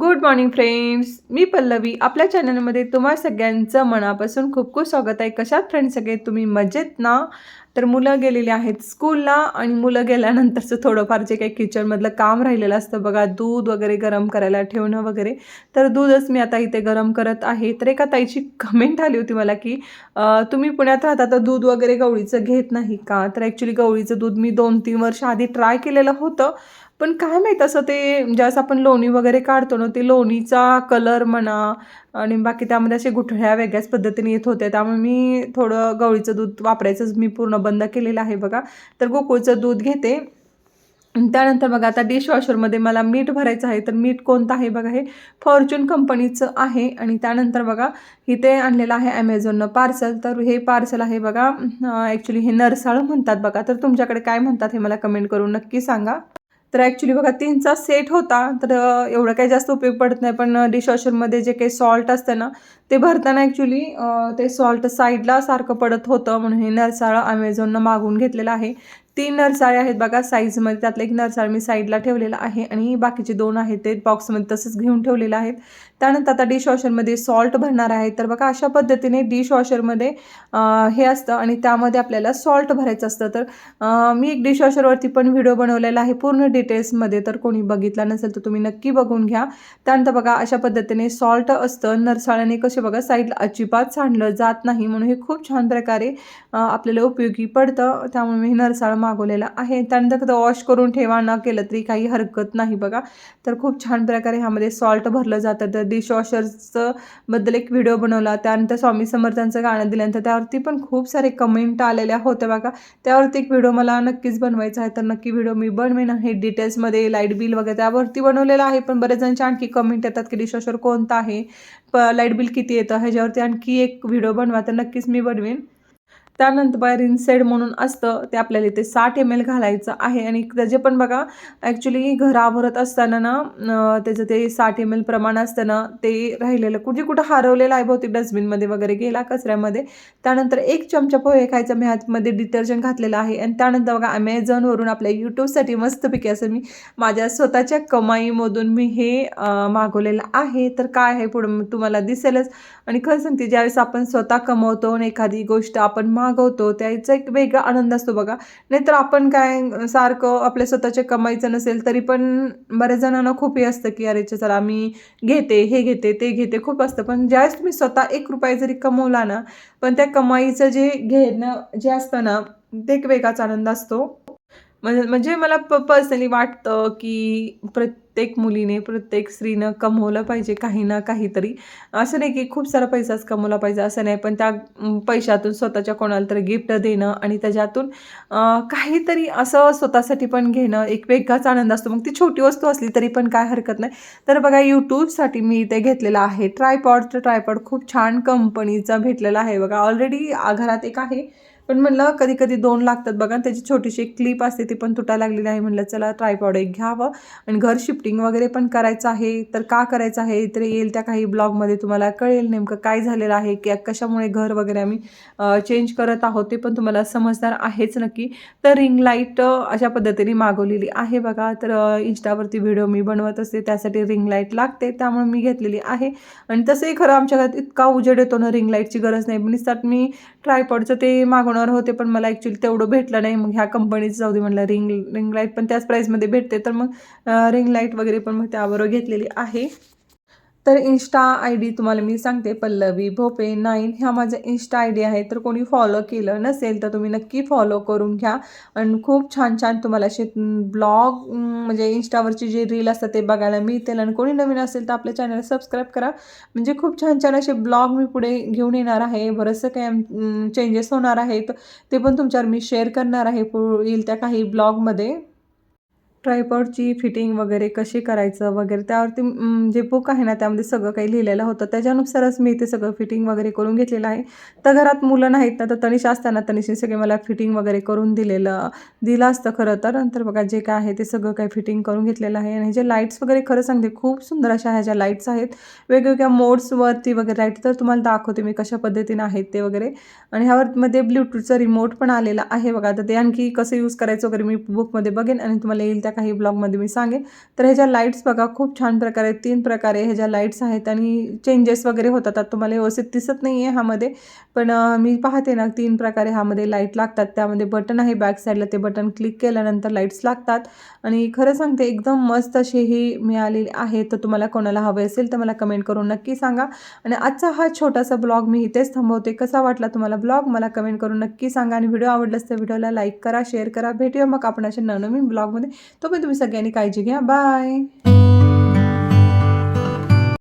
Good morning friends मी पल्लवी. आपल्या चॅनलमध्ये तुम्हा सगळ्यांचं मनापासून खूप खूप स्वागत आहे. कशात फ्रेंड्स सगळे? तुम्ही मजेत ना? तर मुलं गेलेली आहेत स्कूलला आणि मुलं गेल्यानंतरचं थोडंफार जे काही किचनमधलं काम राहिलेलं असतं बघा दूध वगैरे गरम करायला ठेवणं वगैरे. तर दूधच मी आता इथे गरम करत आहे. तर एका ताईची कमेंट आली होती मला की तुम्ही पुण्यात राहता तर दूध वगैरे गवळीचं घेत नाही का? तर ॲक्च्युली गवळीचं दूध मी दोन तीन वर्ष आधी ट्राय केलेलं होतं. पण काय माहीत असं ते ज्यावेळेस आपण लोणी वगैरे काढतो ना ते लोणीचा कलर म्हणा आणि बाकी त्यामध्ये असे गुठळ्या वेगळ्याच पद्धतीने येत होत्या त्यामुळे मी थोडं गवळीचं दूध वापरायचंच मी पूर्ण बंद केलेलं आहे बघा. तर गोकुळचं दूध घेते. त्यानंतर बघा आता डिशवॉशरमध्ये मला मीठ भरायचं आहे. तर मीठ कोणतं आहे बघा हे? फॉर्च्यून कंपनीचं आहे. आणि त्यानंतर बघा इथे आणलेलं आहे ॲमेझॉननं पार्सल तर हे पार्सल आहे बघा ॲक्च्युली हे नरसाळ म्हणतात बघा. तर तुमच्याकडे काय म्हणतात हे मला कमेंट करून नक्की सांगा. तर ॲक्च्युली बघा तीनचा सेट होता तर एवढं काही जास्त उपयोग पडत नाही पण डिशवॉशरमध्ये जे काही सॉल्ट असतं ना ते भरताना ॲक्च्युली ते सॉल्ट साईडला सारखं पडत होतं म्हणून हे नरसाळं अमेझॉननं मागून घेतलेलं आहे. तीन नरसाळे आहेत बघा साईजमध्ये त्यातलं एक नरसाळ मी साईडला ठेवलेलं आहे आणि बाकीचे दोन आहेत ते बॉक्समध्ये तसंच घेऊन ठेवलेलं आहेत. त्यानंतर आता डिशवॉशरमध्ये सॉल्ट भरणार आहे. तर बघा अशा पद्धतीने डिशवॉशरमध्ये हे असतं आणि त्यामध्ये आपल्याला सॉल्ट भरायचं असतं. तर मी एक डिशवॉशरवरती पण व्हिडिओ बनवलेला आहे पूर्ण डिटेल्समध्ये तर कोणी बघितला नसेल तर तुम्ही नक्की बघून घ्या. त्यानंतर बघा अशा पद्धतीने सॉल्ट असतं. नरसाळ्याने कसे बघा साईडला अजिबात सांडलं जात नाही. म्हणून हे खूप छान प्रकारे आपल्याला उपयोगी पडतं. त्यामुळे मी नरसाळ मागवलेलं आहे. त्यानंतर कदा वॉश करून ठेवा न केलं तरी काही हरकत नाही बघा. तर खूप छान प्रकारे ह्यामध्ये सॉल्ट भरलं जातं. तर डिशवॉशरचं बद्दल एक व्हिडिओ बनवला. त्यानंतर स्वामी समर्थांचं गाणं दिल्यानंतर त्यावरती पण खूप सारे कमेंट आलेल्या होत्या बघा. त्यावरती एक व्हिडिओ मला नक्कीच बनवायचा आहे. तर नक्की व्हिडिओ मी बनवेन हे डिटेल्समध्ये लाइट बिल वगैरे त्यावरती बनवलेलं आहे. पण बरेच जणांचे आणखी कमेंट येतात की डिशवॉशर कोणता आहे? प लाइट बिल किती येतं? ह्याच्यावरती आणखी एक व्हिडिओ बनवा. तर नक्कीच मी बनवेन. त्यानंतर बाय रिनसेड म्हणून असतं ते आपल्याला इथे साठ एम एल घालायचं आहे. आणि त्याचे पण बघा ॲक्च्युली घराभरत असताना ना त्याचं ते साठ एम एल प्रमाण असतं ना ते राहिलेलं कुठे कुठं हरवलेलं आहे बहुतेक डस्टबिनमध्ये वगैरे गेला कचऱ्यामध्ये. त्यानंतर एक चमचा पोहे खायचा मी हातमध्ये डिटर्जंट घातलेलं आहे. आणि त्यानंतर बघा ॲमेझॉनवरून आपल्या यूट्यूबसाठी मस्तपैकी असं मी माझ्या स्वतःच्या कमाईमधून मी हे मागवलेलं आहे. तर काय आहे पुढं तुम्हाला दिसेलच. आणि खरं सांगते ज्यावेळेस आपण स्वतः कमवतो आणि एखादी गोष्ट आपण मागवतो त्याचा एक वेगळा आनंद असतो बघा. नाहीतर आपण काय सारखं आपल्या स्वतःच्या कमाईचं नसेल तरी पण बऱ्याच जणांना खूप हे असतं की अरे चला मी घेते हे घेते ते घेते. खूप असतं. पण ज्यावेळेस तुम्ही स्वतः एक रुपया जरी कमवला ना पण त्या कमाईचं जे घेणं जे असतं ना ते एक वेगळाच आनंद असतो. म्हणजे म्हणजे मला प पर्सनली वाटतं की प्रत्येक मुलीने प्रत्येक स्त्रीनं कमवलं पाहिजे काही ना काहीतरी. असं नाही की खूप सारा पैसाच कमवला पाहिजे असं नाही. पण त्या पैशातून स्वतःच्या कोणाला तरी गिफ्ट देणं आणि त्याच्यातून काहीतरी असं स्वतःसाठी पण घेणं एक वेगळाच आनंद असतो. मग ती छोटी वस्तू असली तरी पण काय हरकत नाही. तर बघा यूट्यूबसाठी मी इथे घेतलेलं आहे. ट्रायपॉड तर ट्रायपॉड खूप छान कंपनीचा भेटलेला आहे. बघा ऑलरेडी घरात एक आहे. पण म्हणलं कधी कधी दोन लागतात बघा त्याची छोटीशी एक क्लिप असते ती पण तुटा लागलेली आहे. म्हणलं चला ट्रायपॉड एक घ्यावं. आणि घर शिफ्टिंग वगैरे पण करायचं आहे. तर का करायचं आहे? तर येईल त्या काही ब्लॉगमध्ये तुम्हाला कळेल नेमकं काय झालेलं आहे की कशामुळे घर वगैरे आम्ही चेंज करत आहोत ते पण तुम्हाला समजणार आहेच नक्की. तर रिंग लाइट अशा पद्धतीने मागवलेली आहे बघा. तर इंस्टावरती व्हिडिओ मी बनवत असते त्यासाठी रिंग लाइट लागते त्यामुळे मी घेतलेली आहे. आणि तसंही खरं आमच्या घरात इतका उजेड येतो ना रिंग लाईटची गरज नाही. पण निसतात मी ट्रायपॉडचं ते मागवणं मागवणार होते पण मला ॲक्च्युली तेवढं भेटलं नाही. मग ह्या कंपनीचं जाऊ दे म्हणलं रिंग रिंग लाइट पण त्याच प्राईसमध्ये भेटते. तर मग रिंग लाइट वगैरे पण मग त्याबरोबर घेतलेली आहे. तर इन्स्टा आय डी तुम्हाला मी सांगते पल्लवी भोपे नाईन ह्या माझा इन्स्टा आय डी आहे तर कोणी फॉलो केलं नसेल तर तुम्ही नक्की फॉलो करून घ्या. आणि खूप छान छान तुम्हाला असे ब्लॉग म्हणजे इन्स्टावरचे जे रील असतात ते बघायला मिळतील. आणि कोणी नवीन असेल तर आपल्या चॅनल सबस्क्राईब करा. म्हणजे खूप छान छान असे ब्लॉग मी पुढे घेऊन येणार आहे. बरंचसं काही चेंजेस होणार आहेत. ते पण तुमच्यावर मी शेअर करणार आहे येईल त्या काही ब्लॉगमध्ये ट्रायपॉडची फिटिंग वगैरे कशी करायचं वगैरे त्यावरती जे बुक आहे ना त्यामध्ये सगळं काही लिहिलेलं होतं. त्याच्यानुसारच मी ते सगळं फिटिंग वगैरे करून घेतलेलं आहे. तर घरात मुलं नाहीत ना तर तनिष असताना तनिषने सगळे मला फिटिंग वगैरे करून दिलेलं दिलं असतं खरं तर. नंतर बघा जे काय आहे ते सगळं काही फिटिंग करून घेतलेलं आहे. आणि जे लाईट्स वगैरे खरं सांगते खूप सुंदर अशा ह्या ज्या लाईट्स आहेत वेगवेगळ्या मोड्सवरती वगैरे लाइट तर तुम्हाला दाखवते मी कशा पद्धतीने आहेत ते वगैरे. आणि ह्यावर मध्ये रिमोट पण आलेला आहे बघा. तर ते आणखी कसं यूज करायचं वगैरे मी बुकमध्ये बघेन आणि तुम्हाला येईल त्या काही ब्लॉगमध्ये मी सांगेन. तर ह्याच्या लाईट्स बघा खूप छान प्रकारे तीन प्रकारे ह्याच्या लाईट्स आहेत आणि चेंजेस वगैरे होतात. तुम्हाला व्यवस्थित दिसत नाही आहे ह्यामध्ये पण मी पाहते ना तीन प्रकारे ह्यामध्ये लाइट लागतात. त्यामध्ये बटन आहे बॅक साईडला ते बटन क्लिक केल्यानंतर लाईट्स लागतात. आणि खरं सांगते एकदम मस्त अशी ही मिळालेली आहे. तर तुम्हाला कोणाला हवे असेल तर मला कमेंट करून नक्की सांगा. आणि आजचा हा छोटासा ब्लॉग मी इथेच थांबवते. कसा वाटला तुम्हाला ब्लॉग मला कमेंट करून नक्की सांगा. आणि व्हिडिओ आवडलास तर व्हिडिओला लाईक करा शेअर करा. भेटूया मग आपण अशा नवनवीन ब्लॉगमध्ये तोपर्यंत तुम्ही सगळ्यांनी काळजी घ्या. बाय.